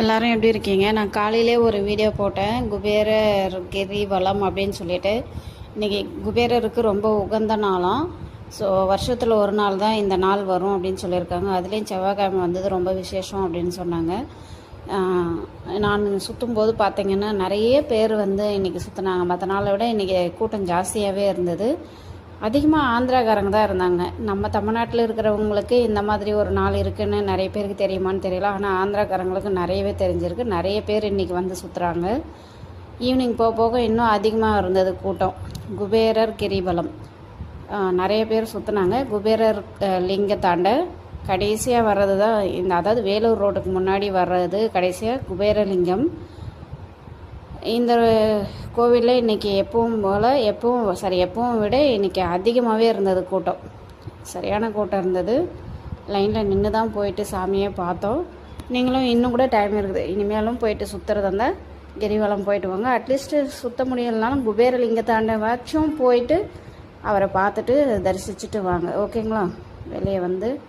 எல்லாரும் எப்படி இருக்கீங்க? நான் காலையிலே ஒரு வீடியோ போட்டேன். குபேரர் கிரிவலம் அப்படின்னு சொல்லிட்டு. இன்றைக்கி குபேரருக்கு ரொம்ப உகந்த நாளாம். ஸோ வருஷத்தில் ஒரு நாள் தான் இந்த நாள் வரும் அப்படின்னு சொல்லியிருக்காங்க. அதுலேயும் செவ்வாய்க்கிழமை வந்தது ரொம்ப விசேஷம் அப்படின்னு சொன்னாங்க. நான் நான் சுற்றும்போது பார்த்தீங்கன்னா நிறைய பேர் வந்து இன்றைக்கி சுற்றினாங்க மற்ற நாளை விட இன்றைக்கி கூட்டம் ஜாஸ்தியாகவே இருந்தது. அதிகமாக ஆந்திராக்காரங்க தான் இருந்தாங்க. நம்ம தமிழ்நாட்டில் இருக்கிறவங்களுக்கு இந்த மாதிரி ஒரு நாள் இருக்குன்னு நிறைய பேருக்கு தெரியுமான்னு தெரியல. ஆனால் ஆந்திராக்காரங்களுக்கு நிறையவே தெரிஞ்சிருக்கு. நிறைய பேர் இன்றைக்கி வந்து சுற்றுறாங்க ஈவினிங் போக போக இன்னும் அதிகமாக இருந்தது கூட்டம். குபேரர் கிரிபலம் நிறைய பேர் சுற்றுனாங்க குபேரர் லிங்கத்தாண்ட கடைசியாக வர்றது தான் இந்த அதாவது வேலூர் ரோட்டுக்கு முன்னாடி வர்றது கடைசியாக குபேரலிங்கம். இந்த கோவிலில் இன்றைக்கி எப்பவும் போல் எப்பவும் சரி எப்பவும் விட இன்றைக்கி அதிகமாகவே இருந்தது கூட்டம். சரியான கூட்டம் இருந்தது. லைனில் நின்று தான் போயிட்டு சாமியே பார்த்தோம். நீங்களும் இன்னும் கூட டைம் இருக்குது. இனிமேலும் போயிட்டு சுற்றுறதா இருந்தால் கிரிவலம் போயிட்டு வாங்க. அட்லீஸ்ட்டு சுற்ற முடியலனாலும் குபேரலிங்கத்தாண்டவாச்சும் போயிட்டு அவரை பார்த்துட்டு தரிசிச்சுட்டு வாங்க. ஓகேங்களா வெளியே வந்து